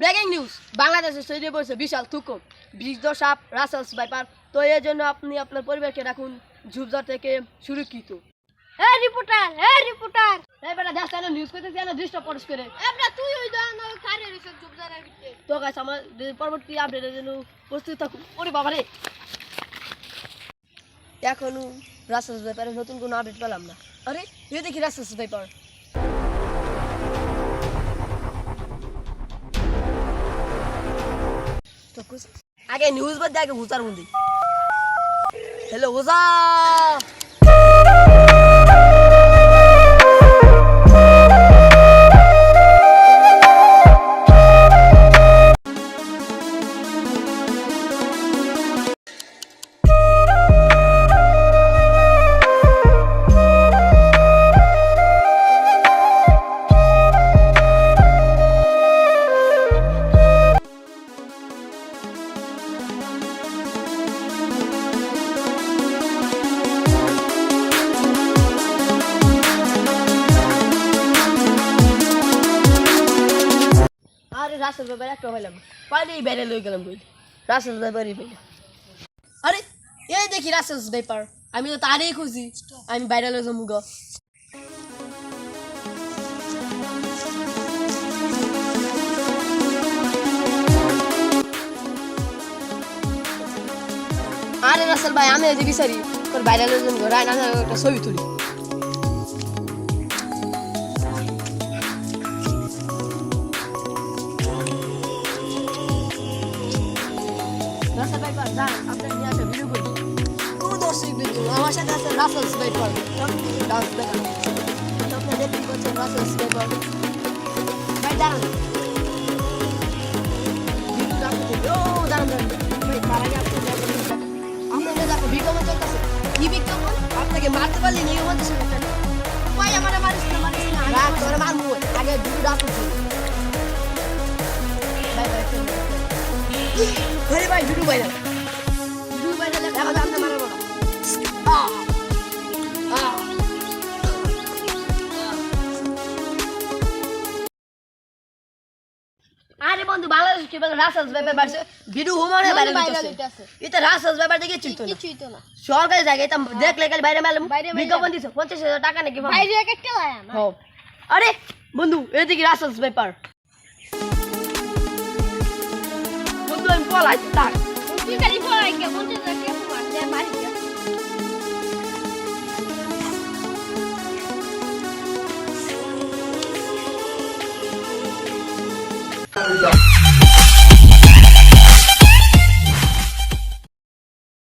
Breaking news বাংলাদেশে ছড়িয়ে পড়েছে বিশাল তুকম বিষ সাপ রাসেলস ব্যাপার তো এর জন্য আপনি আপনার পরিবারকে রাখুন ঝুপঝাড় থেকে সুরক্ষিত। এ রিপোর্টার এ রিপোর্টার! এই বেটা দেখ নিউজ দৃষ্ট পরশ করে। এবড়া তুই ওই দান ওই কারে জুবজারের ভিতরে। তো গাছ আমার পরবর্তী আপডেটের জন্য প্রস্তুত থাকুন। ওরে বাবা রে! এখনও রাসেলস ব্যাপারে নতুন কোনো আপডেট পেলাম না। আরে এই দেখি রাসেলস ব্যাপার আগে নিউজ বাদ দিয়ে আগে হুজার বন্দি হ্যালো ওজা আরে রাসেল ব্যাপারে একটা হইলাম। পাইলেই বেড়ে লই গেলাম বই রাসেল ব্যাপারই পাইলাম আরে, এই দেখি রাসেল ব্যাপার আমি তো তারই খুঁজি। আমি বাইরে লই যাব গো। আরে রাসেল ভাই, আমি এই যে বিচারি তোর বাইরে লই যাব গো। রায়না ছবি তুলি। রাসেল ভাই পার দাঁড়ান আপনার নিয়ে একটা ভিডিও করি ও দর্শক বিন্দু আমার সাথে আছে রাসেল স্নাইপার ডান্স দেখান আপনার দেখতে পাচ্ছেন রাসেল স্নাইপার ভাই দাঁড়ান। ও দাঁড়ান দাঁড়ান। ভাই তার আগে আপনি আপনাদের দেখো বিজ্ঞাপন চলতেছে। কি বিজ্ঞাপন? আপনাকে মারতে পারলে নিয়ে বলতেছে ভাই আমার মারিস না মারিস না। রাখ তোরা মারবো। আগে ভিডিও রাখতে ভাই ভাই আরে ভাই ভিডিও বাইরে দেখা মারাবো না। আরে বন্ধু বাংলাদেশ কি বলে রাসাস ব্যাপার বাড়ছে। ভিডিও হোমারে বাইরে বাইরে লইতাছে লইতাছে। এটা রাসাস ব্যাপার দেখে চিন্তা না কিছুই তো না। সরকারি জায়গায় এটা দেখলে খালি বাইরে মেলাম বিজ্ঞাপন দিছে পঞ্চাশ হাজার টাকা নাকি বাইরে একটা লায়া। আরে বন্ধু এদিকে রাসাস ব্যাপার। 你过来，大。我今天你过来，给我这个给我嘛，你来买。一下。